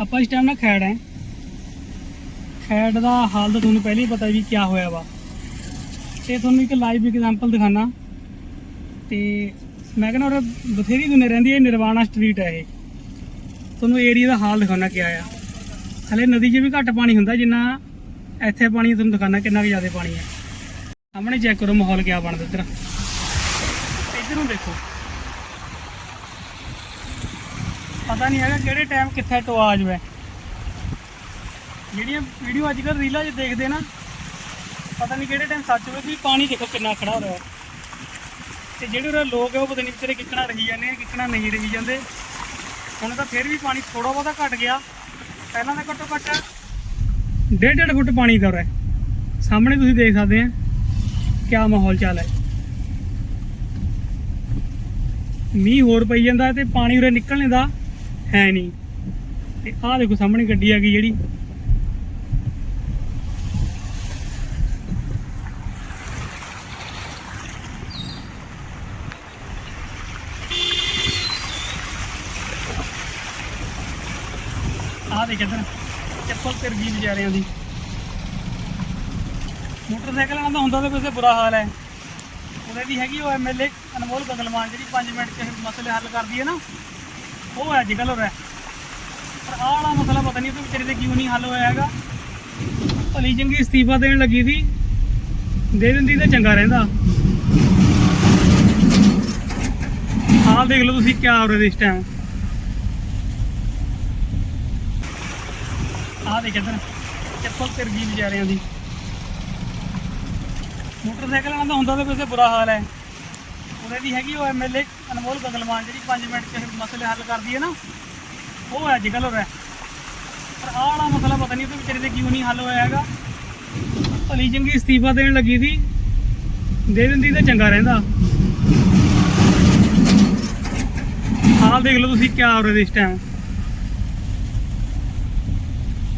ਆਪਾਂ ਇਸ ਟਾਈਮ ਨਾ ਖੈੜ ਹੈ ਖੈੜ ਦਾ ਹਾਲ ਤਾਂ ਤੁਹਾਨੂੰ ਪਹਿਲਾਂ ਹੀ ਪਤਾ ਵੀ ਕੀ ਹੋਇਆ ਵਾ। ਤੇ ਤੁਹਾਨੂੰ ਇੱਕ ਲਾਈਵ ਐਗਜ਼ਾਮਪਲ ਦਿਖਾਣਾ ਤੇ ਮੈਂ ਕਹਿੰਦਾ ਉਹ ਬਥੇਰੀ ਦੁਨੀਆ ਰਹਿੰਦੀ ਹੈ ਨਿਰਵਾਣਾ ਸਟਰੀਟ ਹੈ ਇਹ। ਤੁਹਾਨੂੰ ਏਰੀਆ ਦਾ ਹਾਲ ਦਿਖਾਣਾ ਕੀ ਆ। ਹਲੇ ਨਦੀ 'ਚ ਵੀ ਘੱਟ ਪਾਣੀ ਹੁੰਦਾ, ਜਿੰਨਾ ਇੱਥੇ ਪਾਣੀ ਤੁਹਾਨੂੰ ਦਿਖਾਣਾ ਕਿੰਨਾ ਕੁ ਜ਼ਿਆਦਾ ਪਾਣੀ ਹੈ ਸਾਹਮਣੇ ਚੈੱਕ ਕਰੋ ਮਾਹੌਲ ਕਿਆ ਬਣਦਾ ਇੱਧਰ। ਇੱਧਰ ਨੂੰ ਦੇਖੋ। ਪਤਾ ਨਹੀਂ ਹੈਗਾ ਕਿਹੜੇ ਟਾਈਮ ਕਿੱਥੇ ਟੋਆ ਜਾਵੇ। ਜਿਹੜੀਆਂ ਵੀਡੀਓ ਅੱਜ ਕੱਲ੍ਹ ਰੀਲਾਂ 'ਚ ਦੇਖਦੇ ਨਾ, ਪਤਾ ਨਹੀਂ ਕਿਹੜੇ ਟਾਈਮ ਸੱਚ ਹੋਵੇ ਵੀ ਪਾਣੀ ਦੇਖੋ ਕਿੰਨਾ ਖੜਾ ਹੋ ਰਿਹਾ ਤੇ ਜਿਹੜੇ ਉਹ ਲੋਕ ਆ, ਉਹ ਪਤਾ ਨਹੀਂ ਵਿਚਾਰੇ ਕਿੱਕਣਾ ਰਹੀ ਜਾਂਦੇ ਆ ਕਿੱਕਣਾ ਨਹੀਂ ਰਹੀ ਜਾਂਦੇ। ਹੁਣ ਤਾਂ ਫਿਰ ਵੀ ਪਾਣੀ ਥੋੜਾ ਬਹੁਤਾ ਘਟ ਗਿਆ। ਪਹਿਲਾਂ ਤਾਂ ਘੱਟੋ ਘੱਟ ਡੇਢ ਡੇਢ ਫੁੱਟ ਪਾਣੀ ਦਾ ਉਰੇ। ਸਾਹਮਣੇ ਤੁਸੀਂ ਦੇਖ ਸਕਦੇ ਆ, ਕਿਆ ਮਾਹੌਲ ਚੱਲ ਹੈ। ਮੀਂਹ ਹੋਰ ਪਈ ਜਾਂਦਾ ਤੇ ਪਾਣੀ ਉਰੇ ਨਿਕਲਣੇ ਦਾ ਹੈ ਨਹੀਂ। ਤੇ ਆਹ ਦੇਖੋ ਸਾਹਮਣੇ ਗੱਡੀ ਆ ਗਈ ਜਿਹੜੀ। ਆਹ ਦੇਖ ਇੱਧਰ, ਚੱਪਲ ਫਿਰ ਗਈ ਵਿਚਾਰਿਆਂ ਦੀ। ਮੋਟਰਸਾਈਕਲ ਵਾਲਾ ਦਾ ਹੁੰਦਾ ਤਾਂ ਵੈਸੇ ਬੁਰਾ ਹਾਲ ਹੈ। ਉਹਦੇ ਵੀ ਹੈਗੀ ਉਹ ਐਮਐਲਏ ਅਨਮੋਲ ਬਗਲਮਾਨ ਜਿਹੜੀ 5 ਮਿੰਟ 'ਚ ਮਸਲੇ ਹੱਲ ਕਰਦੀ ਹੈ ਨਾ। ਉਹ ਅੱਜ ਕੱਲ੍ਹ ਉਹ ਹੈ। ਪਰ ਆਹ ਵਾਲਾ ਮਸਲਾ ਪਤਾ ਨਹੀਂ ਉਹ ਵਿਚਾਰੇ ਦੇ ਕਿਉਂ ਨਹੀਂ ਹੱਲ ਹੋਇਆ ਹੈਗਾ। ਭਲੀ ਚੰਗੀ ਅਸਤੀਫਾ ਦੇਣ ਲੱਗੀ ਸੀ। ਦੇ ਦਿੰਦੀ ਤਾਂ ਚੰਗਾ ਰਹਿੰਦਾ। ਹਾਲ ਦੇਖ ਲਓ ਤੁਸੀਂ ਕਿਆ ਹੋ ਰਿਹਾ ਇਸ ਟਾਈਮ ਆਹ ਦੇਖ ਇੱਧਰ ਚੱਪਲ ਫਿਰ ਵਿਚਾਰਿਆਂ ਦੀ ਮੋਟਰਸਾਈਕਲ ਵਾਲਾ ਹੁੰਦਾ ਤਾਂ ਵੈਸੇ ਬੁਰਾ ਹਾਲ ਹੈ। ਉਹਦੇ ਵੀ ਹੈਗੀ, ਉਹ ਐਮਐਲਏ ਅਨਮੋਲ ਬਗਲਮਾਨ ਜਿਹੜੀ 5 ਮਿੰਟ 'ਚ ਇਹ ਮਸਲੇ ਹੱਲ ਕਰਦੀ ਹੈ ਨਾ, ਉਹ ਅੱਜ ਕੱਲ੍ਹ ਉਹ ਹੈ ਪਰ ਆਹ ਵਾਲਾ ਮਸਲਾ ਪਤਾ ਨਹੀਂ ਉਹ ਵਿਚਾਰੇ ਦੇ ਕਿਉਂ ਨਹੀਂ ਹੱਲ ਹੋਇਆ ਹੈਗਾ। ਭਲੀ ਚੰਗੀ ਅਸਤੀਫਾ ਦੇਣ ਲੱਗੀ ਸੀ, ਦੇ ਦਿੰਦੀ ਤਾਂ ਚੰਗਾ ਰਹਿੰਦਾ। ਹਾਲ ਦੇਖ ਲਓ ਤੁਸੀਂ ਕਿਆ ਹੋ ਰਿਹਾ ਇਸ ਟਾਈਮ